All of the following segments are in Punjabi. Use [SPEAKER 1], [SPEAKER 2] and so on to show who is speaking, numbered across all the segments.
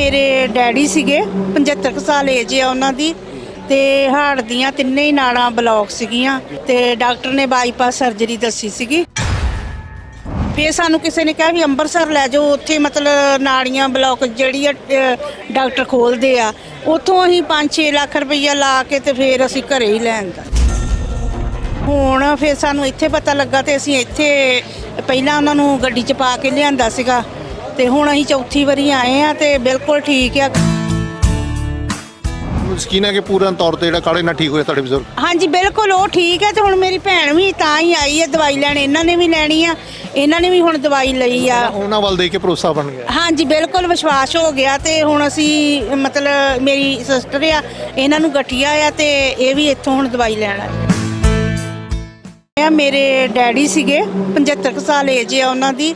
[SPEAKER 1] ਮੇਰੇ ਡੈਡੀ ਸੀਗੇ 75 ਕੁ ਸਾਲ ਏਜ ਆ ਉਹਨਾਂ ਦੀ ਤੇ ਹਾਰਟ ਦੀਆਂ ਤਿੰਨੇ ਹੀ ਨਾੜਾਂ ਬਲੌਕ ਸੀਗੀਆਂ ਤੇ ਡਾਕਟਰ ਨੇ ਬਾਈਪਾਸ ਸਰਜਰੀ ਦੱਸੀ ਸੀਗੀ। ਫੇਰ ਸਾਨੂੰ ਕਿਸੇ ਨੇ ਕਿਹਾ ਵੀ ਅੰਮ੍ਰਿਤਸਰ ਲੈ ਜਾਓ ਉੱਥੇ ਮਤਲਬ ਨਾੜੀਆਂ ਬਲੌਕ ਜਿਹੜੀ ਆ ਅ, ਡਾਕਟਰ ਖੋਲਦੇ ਆ। ਉੱਥੋਂ ਅਸੀਂ 5-6 ਲੱਖ ਰੁਪਈਆ ਲਾ ਕੇ ਤੇ ਫੇਰ ਅਸੀਂ ਘਰੇ ਹੀ ਲੈਣ ਦਾ। ਹੁਣ ਫਿਰ ਸਾਨੂੰ ਇੱਥੇ ਪਤਾ ਲੱਗਾ ਤੇ ਅਸੀਂ ਇੱਥੇ ਪਹਿਲਾਂ ਉਹਨਾਂ ਨੂੰ ਗੱਡੀ 'ਚ ਪਾ ਕੇ ਲਿਆਂਦਾ ਸੀਗਾ। ਤੇ ਹੁਣ ਅਸੀਂ ਚੌਥੀ ਵਾਰੀ ਆਏ ਆ ਤੇ ਬਿਲਕੁਲ ਠੀਕ ਆ।
[SPEAKER 2] ਸਕੀਨ ਹੈ ਕਿ ਪੂਰਨ ਤੌਰ ਤੇ ਜਿਹੜਾ ਕਾੜੇ ਨਾਲ ਠੀਕ ਹੋਇਆ ਤੁਹਾਡੇ ਬਜ਼ੁਰਗ?
[SPEAKER 1] ਹਾਂਜੀ ਬਿਲਕੁਲ ਉਹ ਠੀਕ ਹੈ ਤੇ ਹੁਣ ਮੇਰੀ ਭੈਣ ਵੀ ਤਾਂ ਹੀ ਆਈ ਹੈ ਦਵਾਈ ਲੈਣ ਇਹਨਾਂ ਨੇ ਵੀ ਲੈਣੀ ਆ ਇਹਨਾਂ ਨੇ ਵੀ ਹੁਣ ਦਵਾਈ ਲਈ ਆ।
[SPEAKER 2] ਉਹਨਾਂ ਵੱਲ ਦੇਖ ਕੇ ਭਰੋਸਾ ਬਣ ਗਿਆ।
[SPEAKER 1] ਹਾਂਜੀ ਬਿਲਕੁਲ ਵਿਸ਼ਵਾਸ ਹੋ ਗਿਆ ਤੇ ਹੁਣ ਅਸੀਂ ਮਤਲਬ ਮੇਰੀ ਸਿਸਟਰ ਆ ਇਹਨਾਂ ਨੂੰ ਗਠੀਆ ਆ ਤੇ ਇਹ ਵੀ ਇੱਥੋਂ ਹੁਣ ਦਵਾਈ ਲੈਣ ਆ ਮੇਰੇ ਡੈਡੀ ਸੀਗੇ 75 ਕੁ ਸਾਲ ਏਜ ਆ ਉਹਨਾਂ ਦੀ।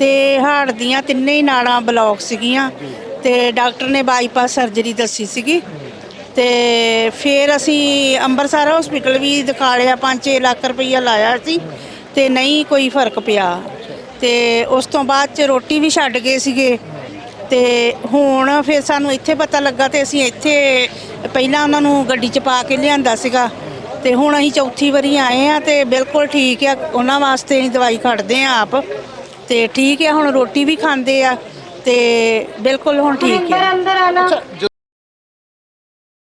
[SPEAKER 1] ਤੇ ਹਾਰਟ ਦੀਆਂ ਤਿੰਨੇ ਹੀ ਨਾੜਾਂ ਬਲੌਕ ਸੀਗੀਆਂ ਤੇ ਡਾਕਟਰ ਨੇ ਬਾਈਪਾਸ ਸਰਜਰੀ ਦੱਸੀ ਸੀਗੀ ਤੇ ਫਿਰ ਅਸੀਂ ਅੰਮ੍ਰਿਤਸਰ ਹਸਪੀਟਲ ਵੀ ਦਿਖਾ ਲਿਆ 5-6 ਲੱਖ ਰੁਪਈਆ ਲਾਇਆ ਸੀ ਤੇ ਨਹੀਂ ਕੋਈ ਫ਼ਰਕ ਪਿਆ। ਤੇ ਉਸ ਤੋਂ ਬਾਅਦ ਚ ਰੋਟੀ ਵੀ ਛੱਡ ਗਏ ਸੀਗੇ ਤੇ ਹੁਣ ਫਿਰ ਸਾਨੂੰ ਇੱਥੇ ਪਤਾ ਲੱਗਾ ਤੇ ਅਸੀਂ ਇੱਥੇ ਪਹਿਲਾਂ ਉਹਨਾਂ ਨੂੰ ਗੱਡੀ 'ਚ ਪਾ ਕੇ ਲਿਆਂਦਾ ਸੀਗਾ ਤੇ ਹੁਣ ਅਸੀਂ ਚੌਥੀ ਵਾਰੀ ਆਏ ਆ ਤੇ ਬਿਲਕੁਲ ਠੀਕ ਆ, ਉਹਨਾਂ ਵਾਸਤੇ ਅਸੀਂ ਦਵਾਈ ਖੜਦੇ ਆ ਆਪ। ਤੇ ਠੀਕ ਆ ਹੁਣ ਰੋਟੀ ਵੀ ਖਾਂਦੇ ਆ ਤੇ ਬਿਲਕੁਲ ਹੁਣ ਠੀਕ ਆ।